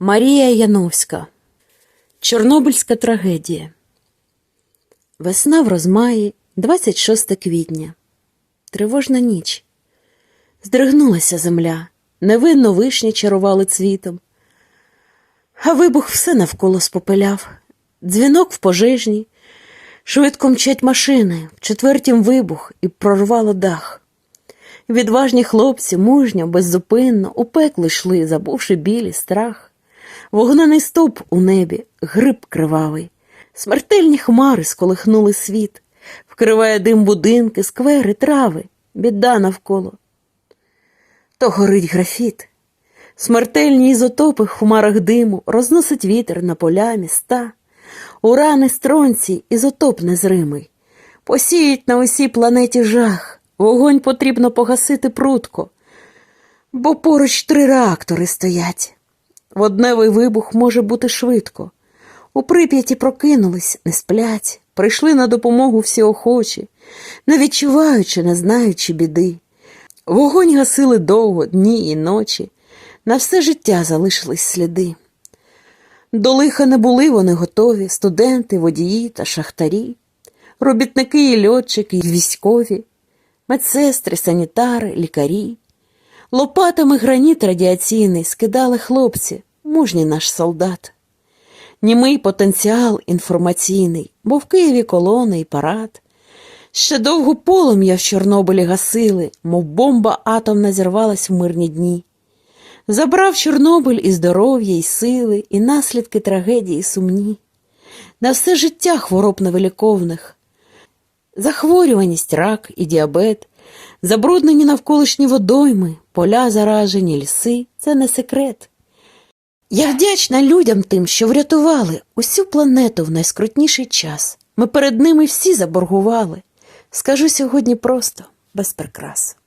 Марія Яновська Чорнобильська трагедія. Весна в розмаї, 26 квітня. Тривожна ніч. Здригнулася земля, невинно вишні чарували цвітом. А вибух все навколо спопиляв. Дзвінок в пожежній. Швидко мчать машини, в четвертім вибух і прорвало дах. Відважні хлопці мужньо, беззупинно у пекло йшли, забувши білі страх. Вогнений стовп у небі, гриб кривавий, смертельні хмари сколихнули світ, вкриває дим будинки, сквери, трави, біда навколо. То горить графіт. Смертельні ізотопи в хмарах диму розносить вітер на поля, міста, урани стронці, ізотоп незримий. Посіють на усій планеті жах, вогонь потрібно погасити прутко, бо поруч три реактори стоять. Водневий вибух може бути швидко. У прип'яті прокинулись, не сплять, прийшли на допомогу всі охочі, не відчуваючи, не знаючи біди. Вогонь гасили довго, дні і ночі, на все життя залишились сліди. До лиха не були вони готові, студенти, водії та шахтарі, робітники і льотчики, і військові, медсестри, санітари, лікарі. Лопатами граніт радіаційний скидали хлопці, мужній наш солдат. Німий потенціал інформаційний, бо в Києві колони і парад. Ще довго полум'я в Чорнобилі гасили, мов бомба атомна зірвалась в мирні дні. Забрав Чорнобиль і здоров'я, і сили, і наслідки трагедії сумні. На все життя хвороб невиліковних. Захворюваність, рак і діабет, забруднені навколишні водойми, поля заражені, ліси це не секрет. Я вдячна людям тим, що врятували усю планету в найскрутніший час. Ми перед ними всі заборгували. Скажу сьогодні просто, без прикрас.